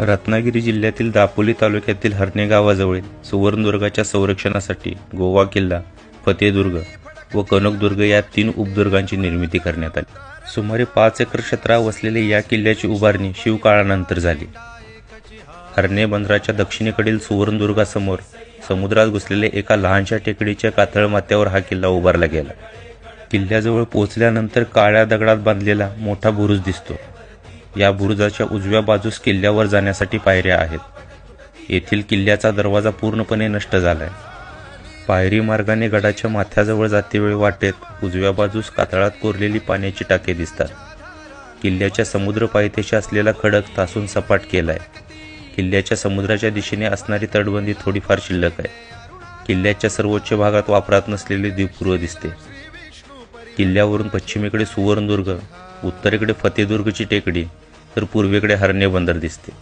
रत्नागिरी जिल्ह्यातील दापोली तालुक्यातील हरणे गावाजवळील सुवर्णदुर्गाच्या संरक्षणासाठी गोवा किल्ला फतेदुर्ग व कनकदुर्ग या तीन उपदुर्गांची निर्मिती करण्यात आली. सुमारे पाच एकर क्षेत्रावर वसलेल्या या किल्ल्याची उभारणी शिवकाळानंतर झाली. हरणे बंदराच्या दक्षिणेकडील सुवर्णदुर्गासमोर समुद्रात घुसलेल्या एका लहानशा टेकडीच्या कातळ माथ्यावर हा किल्ला उभारला गेला. किल्ल्याजवळ पोहोचल्यानंतर काळ्या दगडात बांधलेला मोठा बुरुज दिसतो. या बुरुजाच्या उजव्या बाजूस किल्ल्यावर जाण्यासाठी पायऱ्या आहेत. येथील किल्ल्याचा दरवाजा पूर्णपणे नष्ट झालाय. पायरी मार्गाने गडाच्या माथ्याजवळ जातेवेळी वाटेत उजव्या बाजूस कातळात कोरलेली पाण्याची टाके दिसतात. किल्ल्याच्या समुद्र पायथ्याशी असलेला खडक तासून सपाट केलाय. किल्ल्याच्या समुद्राच्या दिशेने असणारी तटबंदी थोडीफार शिल्लक आहे. किल्ल्याच्या सर्वोच्च भागात वापरात नसलेले द्वीपपूर्व दिसते. किल्ल्यावरून पश्चिमेकडे सुवर्णदुर्ग उत्तरेकडे फतेदुर्गची टेकडी तर पूर्वेकडे हरणे बंदर दिसते.